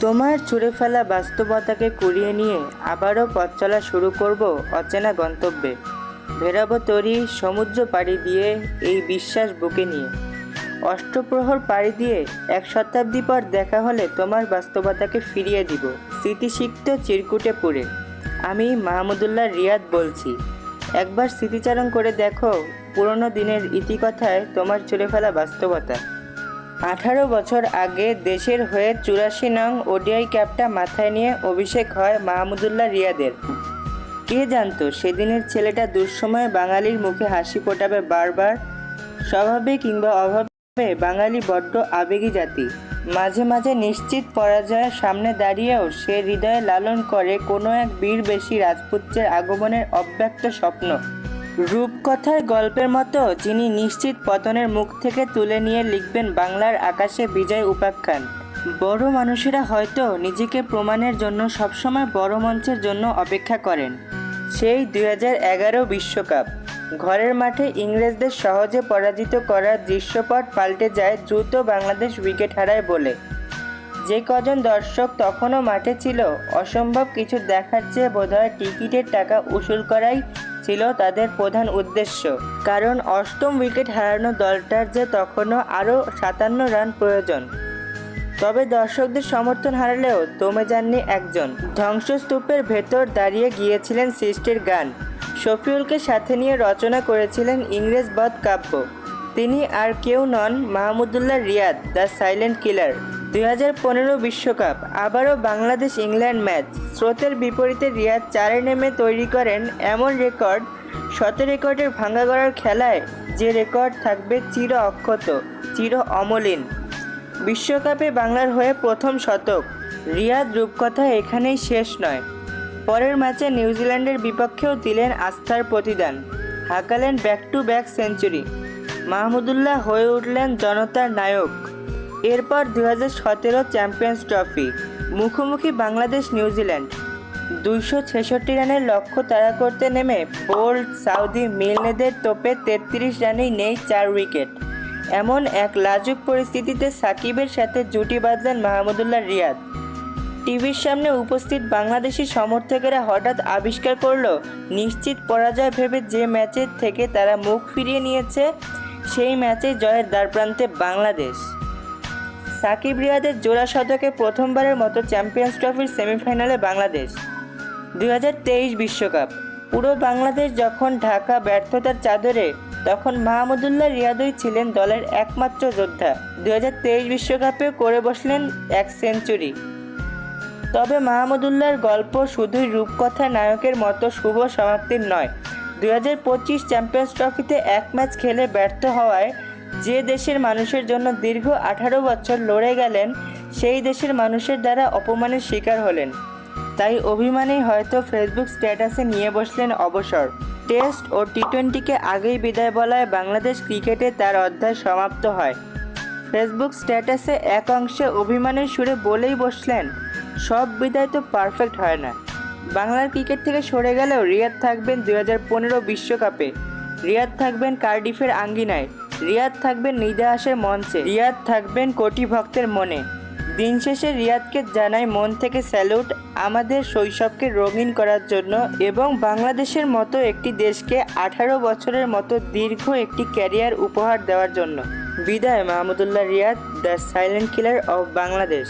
তোমার ছুঁড়ে ফেলা বাস্তবতাকে কুড়িয়ে নিয়ে আবারও পথ চলা শুরু করব অচেনা গন্তব্যে। ভেরাবো তরি সমুদ্র পাড়ি দিয়ে এই বিশ্বাস বুকে নিয়ে। অষ্টপ্রহর পাড়ি দিয়ে এক শতাব্দী পর দেখা হলে তোমার বাস্তবতাকে ফিরিয়ে দিব। স্মৃতিসিক্ত চিরকুটে পুরে। আমি মাহমুদুল্লাহ রিয়াদ বলছি। একবার স্মৃতিচারণ করে দেখো, পুরনো দিনের ইতিকথায় তোমার চলে ফেলা বাস্তবতা। আঠারো বছর আগে দেশের হয়ে চুরাশি নং ওডিআই ক্যাপটা মাথায় নিয়ে অভিষেক হয় মাহমুদুল্লাহ রিয়াদের। কে জানতো, সেদিনের ছেলেটা দুঃসময়ে বাঙালির মুখে হাসি ফোটাবে বারবার, স্বভাবে কিংবা অভাবে বাঙালি বড্ড আবেগী জাতি। মাঝে মাঝে নিশ্চিত পরাজয়ের সামনে দাঁড়িয়েও সে হৃদয়ে লালন করে কোনো এক বীর বেশি রাজপুত্রের আগমনের অব্যক্ত স্বপ্ন। রূপকথার গল্পের মতো যিনি নিশ্চিত পতনের মুখ থেকে তুলে নিয়ে লিখবেন বাংলার আকাশে বিজয় উপাখ্যান। বড় মানুষেরা হয়তো নিজেকে প্রমাণের জন্য সবসময় বড় মঞ্চের জন্য অপেক্ষা করেন। সেই দুই বিশ্বকাপ। ঘরের মাঠে ইংরেজদের সহজে পরাজিত করার দৃশ্যপট পাল্টে যায় দ্রুত বাংলাদেশ উইকেট হারায় বলে। যে কজন দর্শক তখনও মাঠে ছিল, অসম্ভব কিছু দেখার চেয়ে বোধহয় টিকিটের টাকা উসুল করাই ছিল তাদের প্রধান উদ্দেশ্য। কারণ অষ্টম উইকেট হারানো দলটার যে তখনও আরও সাতান্ন রান প্রয়োজন। তবে দর্শকদের সমর্থন হারালেও দমে যাননি একজন। ধ্বংসস্তূপের ভেতর দাঁড়িয়ে গিয়েছিলেন সৃষ্টির গান। শফিউলকে সাথে নিয়ে রচনা করেছিলেন ইংরেজ বধ কাব্য। তিনি আর কেউ নন Mahmudullah Riyad, the silent killer. দুই বিশ্বকাপ, আবারও বাংলাদেশ ইংল্যান্ড ম্যাচ। স্রোতের বিপরীতে রিয়াদ চারে নেমে তৈরি করেন এমন রেকর্ড, শত রেকর্ডের ভাঙা গড়ার খেলায় যে রেকর্ড থাকবে চির অক্ষত, চির অমলিন। বিশ্বকাপে বাংলার হয়ে প্রথম শতক, রিয়াদ রূপকথা এখানেই শেষ নয়। পরের ম্যাচে নিউজিল্যান্ডের বিপক্ষেও দিলেন আস্থার প্রতিদান, হাঁকালেন back to back century Mahmudullah হয়ে উঠলেন জনতার নায়ক। এরপর দু সতেরো চ্যাম্পিয়ন্স ট্রফি মুখোমুখি বাংলাদেশ নিউজিল্যান্ড দুইশো ছেষট্টি রানের লক্ষ্য তাড়া করতে নেমে বোল্ড সাউদি মিলনেদের তোপে তেত্রিশ রানেই নেই চার উইকেট। এমন এক লাজুক পরিস্থিতিতে সাকিবের সাথে জুটি বাঁধলেন মাহমুদুল্লাহ রিয়াদ। টিভির সামনে উপস্থিত বাংলাদেশি সমর্থকেরা হঠাৎ আবিষ্কার করল, নিশ্চিত পরাজয় ভেবে যে ম্যাচের থেকে তারা মুখ ফিরিয়ে নিয়েছে, সেই ম্যাচে জয়ের দ্বারপ্রান্তে বাংলাদেশ। সাকিব রিয়াদের জোড়া শতকে প্রথমবারের মতো চ্যাম্পিয়ন্স ট্রফির সেমিফাইনালে বাংলাদেশ। দুই বিশ্বকাপ। পুরো বাংলাদেশ যখন ঢাকা ব্যর্থতার চাদরে, তখন মাহমুদুল্লাহ রিয়াদই ছিলেন দলের একমাত্র যোদ্ধা। দুই বিশ্বকাপে করে বসলেন এক সেঞ্চুরি। তবে মাহমুদুল্লাহর গল্প শুধুই রূপকথা নায়কের মতো শুভ সমাপ্তির নয়। দুই হাজার পঁচিশ চ্যাম্পিয়ন্স ট্রফিতে এক ম্যাচ খেলে ব্যর্থ হওয়ায় যে দেশের মানুষের জন্য দীর্ঘ আঠারো বছর লড়ে গেলেন, সেই দেশের মানুষের দ্বারা অপমানের শিকার হলেন। তাই অভিমানেই হয়তো ফেসবুক স্ট্যাটাসে নিয়ে বসলেন অবসর। টেস্ট ও টি টোয়েন্টিকে আগেই বিদায় বলায় বাংলাদেশ ক্রিকেটে তার অধ্যায় সমাপ্ত হয়। ফেসবুক স্ট্যাটাসে এক অংশে অভিমানের সুরে বলেই বসলেন, সব বিদায় তো পারফেক্ট হয় না। বাংলার ক্রিকেট থেকে সরে গেলেও রিয়াদ থাকবেন পনেরো বিশ্বকাপে। রিয়াদ থাকবেন কার্ডিফের আঙ্গিনায়। রিয়াদ থাকবেন নিদাহাসের মঞ্চে। রিয়াদ থাকবেন কোটি ভক্তের মনে। দিন শেষে রিয়াদকে জানাই মন থেকে স্যালুট। আমাদের শৈশবকে রঙিন করার জন্য এবং বাংলাদেশের মতো একটি দেশকে আঠারো বছরের মতো দীর্ঘ একটি ক্যারিয়ার উপহার দেওয়ার জন্য। বিদায়, Mahmudullah Riyad, the silent killer of Bangladesh.